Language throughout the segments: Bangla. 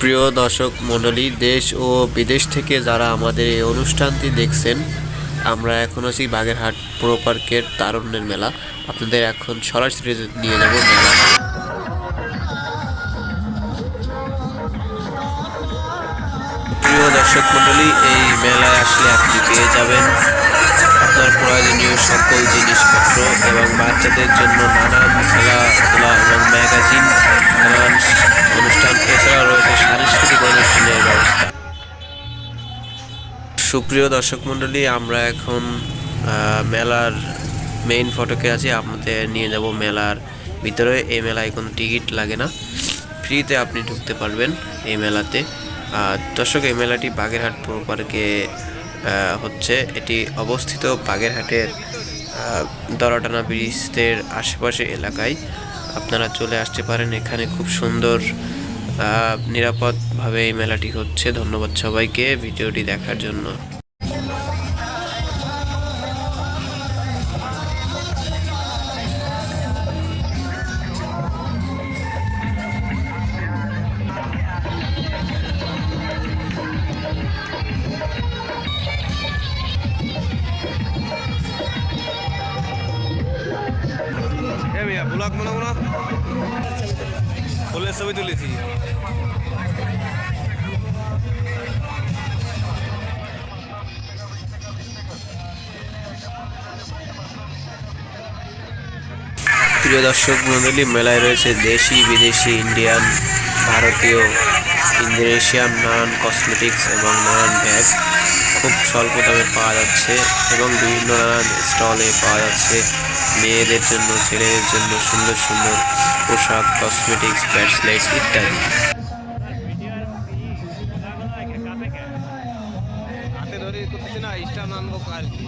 প্রিয় দর্শক মণ্ডলী, দেশ ও বিদেশ থেকে যারা আমাদের এই অনুষ্ঠানটি দেখছেন, আমরা এখন আছি বাগেরহাট প্রো পার্কের তারুণ্যের মেলা। আপনাদের এখন সরাসরি নিয়ে যাব মেলা। প্রিয় দর্শক মণ্ডলী, এই মেলায় আসলে আপনি পেয়ে যাবেন প্রয়োজনীয় সকল জিনিসপত্র এবং বাচ্চাদের জন্য নানান খেলাধুলা এবং ম্যাগাজিন নানান অনুষ্ঠান, এছাড়াও রয়েছে সাংস্কৃতিক অনুষ্ঠানের ব্যবস্থা। সুপ্রিয় দর্শক মণ্ডলী, আমরা এখন মেলার মেইন ফটকে আছি। আপনাদের নিয়ে যাব মেলার ভিতরে। এই মেলায় কোনো টিকিট লাগে না। ফ্রিতে আপনি ঢুকতে পারবেন এই মেলাতে। দর্শক, এই মেলাটি বাগেরহাট পুরো পার্কে হচ্ছে এটি অবস্থিত বাগেরহাটের দরাটানা ব্রিজের আশেপাশে এলাকায়। আপনারা চলে আসতে পারেন, এখানে খুব সুন্দর নিরাপদভাবে এই মেলাটি হচ্ছে। ধন্যবাদ সবাইকে ভিডিওটি দেখার জন্য। মিয়া ব্লগ বানাবো না? ফুলের ছবি তুলেছি। প্রিয় দর্শক মন্ডলী, মেলায় রয়েছে দেশি, বিদেশি ইন্ডিয়ান ভারতীয় ইন্দোনেশিয়ান নানান কসমেটিক্স এবং নানান ব্যাগ খুব স্বল্প দামে পাওয়া যাচ্ছে এবং বিভিন্ন নানান স্টলে পাওয়া যাচ্ছে। মেয়েদের জন্য, ছেলেদের জন্য সুন্দর সুন্দর পোশাক কসমেটিক্স ব্যাসলেট ইত্যাদি। ধরে করতেছে না আনব আর কি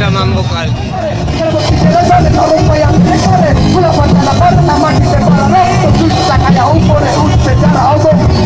করতেছি না স্টার আনব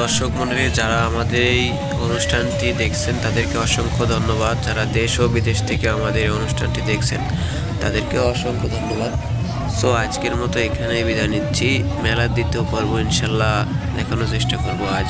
দর্শক মণ্ডলী যারা আমাদের এই অনুষ্ঠানটি দেখছেন, তাদেরকে অসংখ্য ধন্যবাদ। যারা দেশ ও বিদেশ থেকে আমাদের এই অনুষ্ঠানটি দেখছেন, তাদেরকে অসংখ্য ধন্যবাদ। সো, আজকের মতো এখানে বিদায় নিচ্ছি। মেলার দ্বিতীয় পর্ব ইনশাল্লাহ দেখানোর চেষ্টা করব আজ।